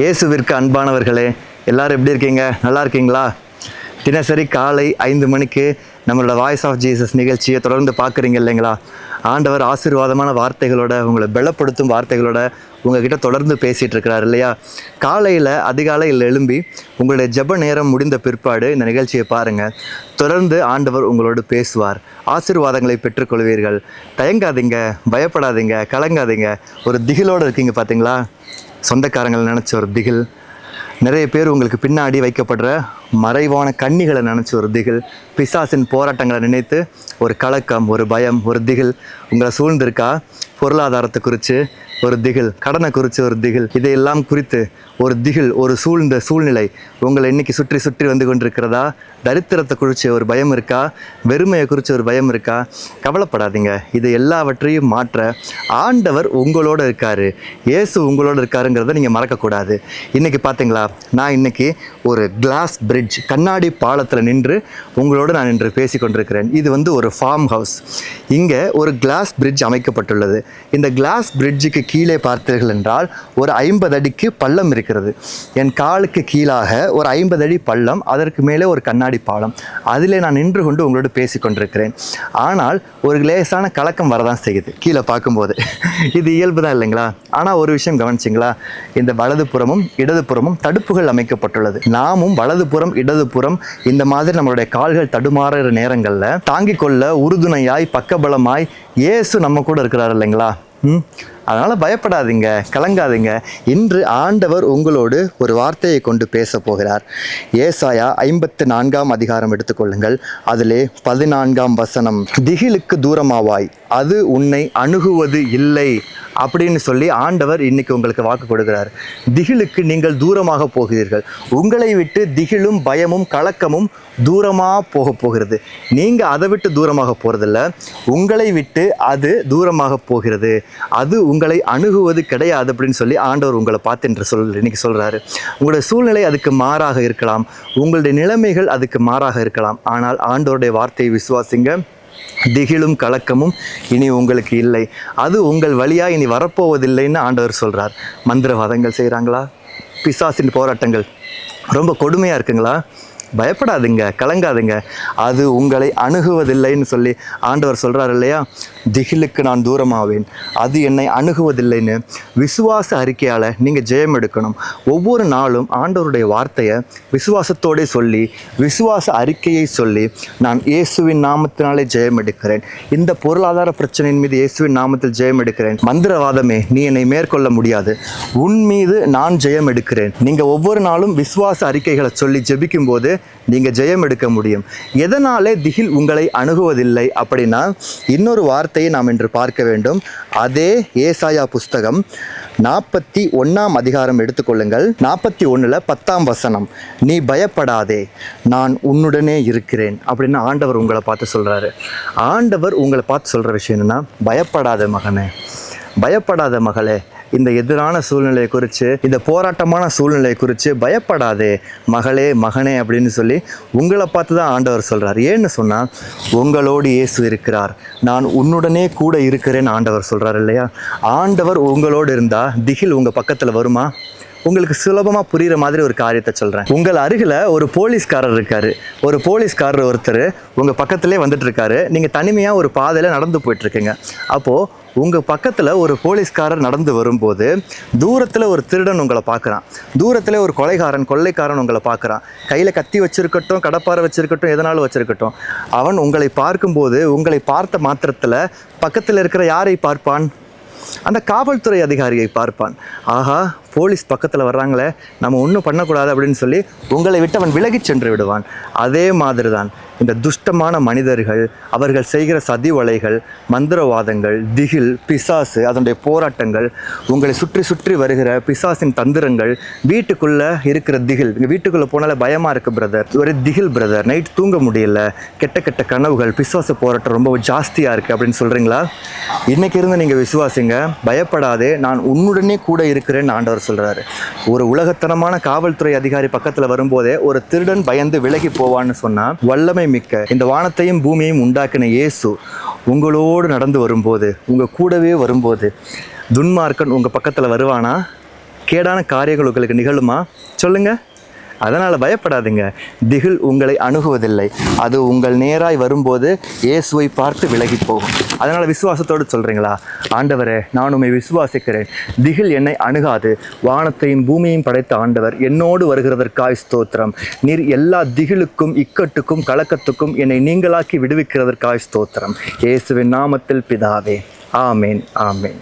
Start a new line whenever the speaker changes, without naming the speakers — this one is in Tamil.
இயேசுவிற்கு அன்பானவர்களே எல்லோரும் எப்படி இருக்கீங்க நல்லா இருக்கீங்களா தினசரி காலை ஐந்து மணிக்கு நம்மளோட வாய்ஸ் ஆஃப் ஜீசஸ் நிகழ்ச்சியை தொடர்ந்து பார்க்குறீங்க இல்லைங்களா ஆண்டவர் ஆசீர்வாதமான வார்த்தைகளோட உங்களை பலப்படுத்தும் வார்த்தைகளோட உங்ககிட்ட தொடர்ந்து பேசிகிட்டு இருக்கிறார் இல்லையா காலையில் அதிகாலையில் எழும்பி உங்களுடைய ஜப நேரம் முடிந்த பிற்பாடு இந்த நிகழ்ச்சியை பாருங்கள் தொடர்ந்து ஆண்டவர் உங்களோடு பேசுவார் ஆசீர்வாதங்களை பெற்றுக்கொள்வீர்கள் தயங்காதீங்க பயப்படாதீங்க கலங்காதீங்க ஒரு திகிலோடு இருக்கீங்க பார்த்தீங்களா சொந்தக்காரங்களை நினச்ச ஒரு திகில் நிறைய பேர் உங்களுக்கு பின்னாடி வைக்கப்படுற மறைவான கண்ணிகளை நினச்சி ஒரு திகில் பிசாசின் போராட்டங்களை நினைத்து ஒரு கலக்கம் ஒரு பயம் ஒரு திகில் உங்களை சூழ்ந்திருக்கா பொருளாதாரத்தை குறித்து ஒரு திகில் கடனை குறித்து ஒரு திகில் இதையெல்லாம் குறித்து ஒரு திகில் ஒரு சூழ்ந்த சூழ்நிலை உங்களை இன்றைக்கி சுற்றி சுற்றி வந்து கொண்டிருக்கிறதா தரித்திரத்தை குறித்து ஒரு பயம் இருக்கா வெறுமையை குறித்து ஒரு பயம் இருக்கா கவலைப்படாதீங்க இது எல்லாவற்றையும் மாற்ற ஆண்டவர் உங்களோட இருக்கார் இயேசு உங்களோட இருக்காருங்கிறத நீங்கள் மறக்கக்கூடாது இன்றைக்கி பார்த்தீங்களா நான் இன்றைக்கி ஒரு கிளாஸ் பிரேக் பிரிட்ஜ் கண்ணாடி பாலத்தில் நின்று உங்களோடு நான் இன்று பேசி கொண்டிருக்கிறேன் இது வந்து ஒரு ஃபார்ம் ஹவுஸ் இங்கே ஒரு கிளாஸ் பிரிட்ஜ் அமைக்கப்பட்டுள்ளது இந்த கிளாஸ் பிரிட்ஜுக்கு கீழே பார்த்தீர்கள் என்றால் ஒரு ஐம்பது அடிக்கு பள்ளம் இருக்கிறது என் காலுக்கு கீழாக ஒரு ஐம்பது அடி பள்ளம் அதற்கு மேலே ஒரு கண்ணாடி பாலம் அதில் நான் நின்று கொண்டு உங்களோடு பேசி கொண்டிருக்கிறேன் ஆனால் ஒரு லேசான கலக்கம் வரதான் செய்யுது கீழே பார்க்கும்போது இது இயல்பு தான் இல்லைங்களா ஆனால் ஒரு விஷயம் கவனிச்சிங்களா இந்த வலதுபுறமும் இடதுபுறமும் தடுப்புகள் அமைக்கப்பட்டுள்ளது நாமும் வலதுபுறம் வலதுபுறம் இடதுபுறம் இந்த மாதிரி நம்மளுடைய கால்கள் தடுமாறுற நேரங்களில் தாங்கி கொள்ள உறுதுணையாய் பக்கபலமாய் இயேசு நம்ம கூட இருக்கிறார் இல்லைங்களா அதனால் பயப்படாதீங்க கலங்காதீங்க இன்று ஆண்டவர் உங்களோடு ஒரு வார்த்தையை கொண்டு பேச போகிறார் ஏசாயா ஐம்பத்து நான்காம் அதிகாரம் எடுத்துக்கொள்ளுங்கள் அதிலே பதினான்காம் வசனம் திகிலுக்கு தூரமாவாய் அது உன்னை அணுகுவது இல்லை அப்படின்னு சொல்லி ஆண்டவர் இன்னைக்கு உங்களுக்கு வாக்கு கொடுக்கிறார் திகிலுக்கு நீங்கள் தூரமாக போகிறீர்கள் உங்களை விட்டு திகிலும் பயமும் கலக்கமும் தூரமாக போக போகிறது நீங்கள் அதை விட்டு தூரமாக போகிறதில்ல உங்களை விட்டு அது தூரமாக போகிறது அது உங்களை அணுகுவது கிடையாது அப்படின்னு சொல்லி ஆண்டவர் உங்களை பார்த்து என்று சொல் இன்னைக்கு சொல்கிறாரு உங்களுடைய சூழ்நிலை அதுக்கு மாறாக இருக்கலாம் உங்களுடைய நிலைமைகள் அதுக்கு மாறாக இருக்கலாம் ஆனால் ஆண்டோருடைய வார்த்தையை விசுவாசிங்க திகிலும் கலக்கமும் இனி உங்களுக்கு இல்லை அது உங்கள் வழியாக இனி வரப்போவதில்லைன்னு ஆண்டவர் சொல்கிறார் மந்திரவாதங்கள் செய்கிறாங்களா பிசாசின் போராட்டங்கள் ரொம்ப கொடுமையாக இருக்குங்களா பயப்படாதுங்க கலங்காதுங்க அது உங்களை அணுகுவதில்லைன்னு சொல்லி ஆண்டவர் சொல்கிறார் இல்லையா திகிலுக்கு நான் தூரமாவேன் அது என்னை அணுகுவதில்லைன்னு விசுவாச அறிக்கையால் நீங்கள் ஜெயம் எடுக்கணும் ஒவ்வொரு நாளும் ஆண்டவருடைய வார்த்தையை விசுவாசத்தோடே சொல்லி விசுவாச அறிக்கையை சொல்லி நான் இயேசுவின் நாமத்தினாலே ஜெயம் எடுக்கிறேன் இந்த பொருளாதார பிரச்சனையின் மீது இயேசுவின் நாமத்தில் ஜெயம் எடுக்கிறேன் மந்திரவாதமே நீ என்னை மேற்கொள்ள முடியாது உன் மீது நான் ஜெயம் எடுக்கிறேன் நீங்கள் ஒவ்வொரு நாளும் விசுவாச அறிக்கைகளை சொல்லி ஜெபிக்கும் போது நீங்கள் ஜெயம் எடுக்க முடியும் எதனாலே திகில் உங்களை அணுகுவதில்லை அப்படின்னா இன்னொரு வார்த்தையை நாம் இன்று பார்க்க வேண்டும் அதே ஏசாயா புஸ்தகம் நாற்பத்தி ஒன்றாம் அதிகாரம் எடுத்துக்கொள்ளுங்கள் நாற்பத்தி ஒன்றில் பத்தாம் வசனம் நீ பயப்படாதே நான் உன்னுடனே இருக்கிறேன் அப்படின்னு ஆண்டவர் உங்களை பார்த்து சொல்கிறாரு ஆண்டவர் உங்களை பார்த்து சொல்கிற விஷயம் என்னென்னா பயப்படாத மகனே பயப்படாத மகளே இந்த எதிரான சூழ்நிலையை குறித்து இந்த போராட்டமான சூழ்நிலையை குறித்து பயப்படாதே மகளே மகனே அப்படின்னு சொல்லி உங்களை பார்த்து தான் ஆண்டவர் சொல்கிறார் ஏன்னு சொன்னால் உங்களோடு இயேசு இருக்கிறார் நான் உன்னுடனே கூட இருக்கிறேன்னு ஆண்டவர் சொல்கிறார் இல்லையா ஆண்டவர் உங்களோடு இருந்தால் திகில் உங்கள் பக்கத்தில் வருமா உங்களுக்கு சுலபமாக புரிகிற மாதிரி ஒரு காரியத்தை சொல்கிறேன் உங்கள் அருகில் ஒரு போலீஸ்காரர் இருக்கார் ஒரு போலீஸ்காரர் ஒருத்தர் உங்கள் பக்கத்துலேயே வந்துட்டு இருக்காரு நீங்கள் தனிமையாக ஒரு பாதையில் நடந்து போயிட்டுருக்கீங்க அப்போது உங்கள் பக்கத்தில் ஒரு போலீஸ்காரர் நடந்து வரும்போது தூரத்தில் ஒரு திருடன் உங்களை பார்க்குறான் தூரத்தில் ஒரு கொலைகாரன் கொள்ளைக்காரன் உங்களை பார்க்குறான் கையில் கத்தி வச்சுருக்கட்டும் கடப்பாறை வச்சுருக்கட்டும் எதனாலும் வச்சுருக்கட்டும் அவன் உங்களை பார்க்கும்போது உங்களை பார்த்த மாத்திரத்தில் பக்கத்தில் இருக்கிற யாரை பார்ப்பான் அந்த காவல்துறை அதிகாரியை பார்ப்பான் ஆஹா போலீஸ் பக்கத்தில் வர்றாங்களே நம்ம ஒன்றும் பண்ணக்கூடாது அப்படின்னு சொல்லி உங்களை விட்டு அவன் விலகிச் சென்று விடுவான் அதே மாதிரி தான் இந்த துஷ்டமான மனிதர்கள் அவர்கள் செய்கிற சதி வலைகள் மந்திரவாதங்கள் திகில் பிசாசு அதனுடைய போராட்டங்கள் உங்களை சுற்றி சுற்றி வருகிற பிசாசின் தந்திரங்கள் வீட்டுக்குள்ளே இருக்கிற திகில் வீட்டுக்குள்ளே போனாலே பயமாக இருக்குது பிரதர் ஒரு திகில் பிரதர் நைட் தூங்க முடியல கெட்ட கெட்ட கனவுகள் பிசாசு போராட்டம் ரொம்ப ஜாஸ்தியாக இருக்குது அப்படின்னு சொல்கிறீங்களா இன்றைக்கி இருந்து நீங்கள் விசுவாசிங்க பயப்படாதே நான் உன்னுடனே கூட இருக்கிறேன்னு ஆண்டவர் சொல்கிறாரு ஒரு உலகத்தனமான காவல்துறை அதிகாரி பக்கத்தில் வரும்போதே ஒரு திருடன் பயந்து விலகி போவான்னு சொன்னால் வல்லமை மிக்க இந்த வானத்தையும் பூமியையும் உண்டாக்கின இயேசு உங்களோடு நடந்து வரும்போது உங்கள் கூடவே வரும்போது துன்மார்க்கன் உங்கள் பக்கத்தில் வருவானா கேடான காரியங்கள் உங்களுக்கு நிகழுமா சொல்லுங்கள் அதனால் பயப்படாதுங்க திகில் உங்களை அணுகுவதில்லை அது உங்கள் நேராய் வரும்போது இயேசுவை பார்த்து விலகி போகும் அதனால் விசுவாசத்தோடு சொல்கிறீங்களா ஆண்டவரே நான் உண்மை விசுவாசிக்கிறேன் திகில் என்னை அணுகாது வானத்தையும் பூமியையும் படைத்த ஆண்டவர் என்னோடு வருகிறதற்காய் ஸ்தோத்திரம் நீர் எல்லா திகிலுக்கும் இக்கட்டுக்கும் கலக்கத்துக்கும் என்னை நீங்களாக்கி விடுவிக்கிறதற்காய் ஸ்தோத்திரம் இயேசுவின் நாமத்தில் பிதாவே ஆமேன் ஆமேன்